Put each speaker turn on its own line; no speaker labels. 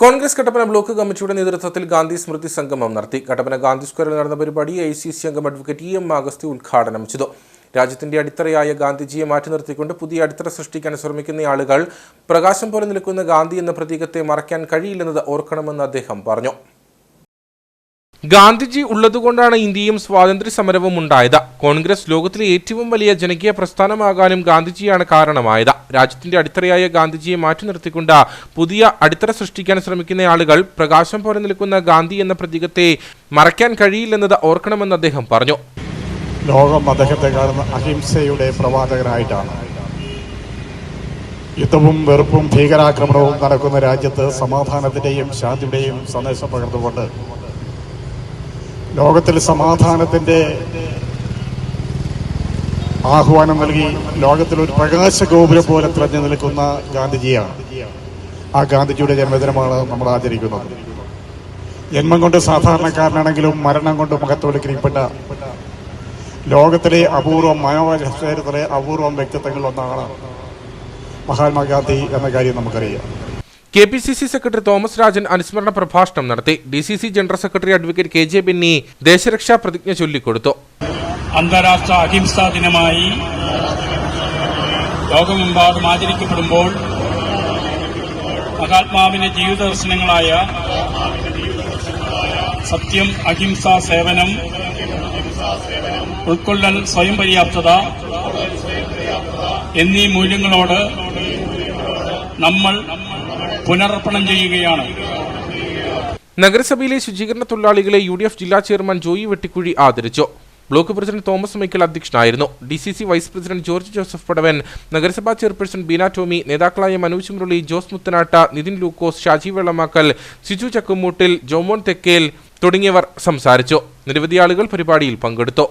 Congress Kattappana block കമ്മിറ്റിയുടെ നേതൃത്വത്തിൽ ഗാന്ധി സ്മൃതി സംഗമം നടത്തി. കട്ടപ്പന ഗാന്ധി സ്ക്വയറിൽ നടന്ന പരിപാടി ഐ സി സി അംഗം അഡ്വക്കേറ്റ് ഇ എം അഗസ്തി ഉദ്ഘാടനം ചെയ്തു. രാജ്യത്തിന്റെ അടിത്തറയായ ഗാന്ധിജിയെ മാറ്റി നിർത്തിക്കൊണ്ട് പുതിയ അടിത്തറ സൃഷ്ടിക്കാൻ ശ്രമിക്കുന്ന ആളുകൾ പ്രകാശം പോലെ നിൽക്കുന്ന ഗാന്ധി എന്ന പ്രതീകത്തെ മറയ്ക്കാൻ കഴിയില്ലെന്നത് ഓർക്കണമെന്ന് അദ്ദേഹം പറഞ്ഞു. ഗാന്ധിജി ഉള്ളതുകൊണ്ടാണ് ഇന്ത്യയും സ്വാതന്ത്ര്യ സമരവും ഉണ്ടായത്. കോൺഗ്രസ് ലോകത്തിലെ ഏറ്റവും വലിയ ജനകീയ പ്രസ്ഥാനമാകാനും ഗാന്ധിജിയാണ് കാരണമായത്. രാജ്യത്തിന്റെ അടിത്തറയായ ഗാന്ധിജിയെ മാറ്റി നിർത്തിക്കൊണ്ട് പുതിയ അടിത്തറ സൃഷ്ടിക്കാൻ ശ്രമിക്കുന്ന ആളുകൾ പ്രകാശം പോലെ നിൽക്കുന്ന ഗാന്ധി എന്ന പ്രതീകത്തെ മറയ്ക്കാൻ കഴിയില്ലെന്നത് ഓർക്കണമെന്ന് അദ്ദേഹം പറഞ്ഞു.
ലോകം അദ്ദേഹത്തെ കാണുന്ന അഹിംസയുടെ പ്രവാചകനായിട്ടാണ്. യുദ്ധവും വെറുപ്പും ഭീകരാക്രമണവും നടക്കുന്ന രാജ്യത്ത് സമാധാനത്തിന്റെയും ശാന്തിയുടെയും സന്ദേശം പകർന്നുകൊണ്ട് ലോകത്തിൽ സമാധാനത്തിന്റെ ആഹ്വാനം നൽകി ലോകത്തിൽ ഒരു പ്രകാശ ഗോപുരം പോലെ തെളിഞ്ഞു നിൽക്കുന്ന ഗാന്ധിജിയാണ്. ആ ഗാന്ധിജിയുടെ ജന്മദിനമാണ് നമ്മൾ ആചരിക്കുന്നത്. ജന്മം കൊണ്ട് സാധാരണക്കാരനാണെങ്കിലും മരണം കൊണ്ട് മുഖത്തോടുക്കിരിക്കപ്പെട്ട ലോകത്തിലെ അപൂർവം മനോചരിത്രത്തിലെ അപൂർവം വ്യക്തിത്വങ്ങളിൽ ഒന്നാണ് മഹാത്മാഗാന്ധി എന്ന കാര്യം നമുക്കറിയാം.
K P C C secretary Thomas Rajan അനുസ്മരണ പ്രഭാഷണം നടത്തി. D C C general secretary advocate K J Binny ദേശരക്ഷാ പ്രതിജ്ഞ ചൊല്ലിക്കൊടുത്തു.
അന്താരാഷ്ട്ര അഹിംസാ ദിനമായി ലോകമെമ്പാടും ആചരിക്കപ്പെടുമ്പോൾ മഹാത്മാവിന്റെ ജീവിത ദർശനങ്ങളായ സത്യം അഹിംസ സേവനം ഉൾക്കൊള്ളൽ സ്വയം പര്യാപ്തത എന്നീ മൂല്യങ്ങളോട് നമ്മൾ പുനർപ്പണം ചെയ്യുകയാണ്.
നഗരസഭയിലെ ശുചീകരണ തൊഴിലാളികളെ യു ഡി എഫ് ജില്ലാ ചെയർമാൻ ജോയി വെട്ടിക്കുഴി ആദരിച്ചു. ബ്ലോക്ക് പ്രസിഡന്റ് തോമസ് മൈക്കൽ അധ്യക്ഷനായിരുന്നു. D C C vice president George Joseph Padavan നഗരസഭാ ചെയർപേഴ്സൺ ബീന ടോമി നേതാക്കളായ മനോജ് മുരളി ജോസ് മുത്തനാട്ട നിതിൻ ലൂക്കോസ് ഷാജി വെള്ളമാക്കൽ സിജു ചക്കുമൂട്ടിൽ ജോമോൻ തെക്കേൽ തുടങ്ങിയവർ സംസാരിച്ചു. നിരവധി ആളുകൾ പരിപാടിയിൽ പങ്കെടുത്തു.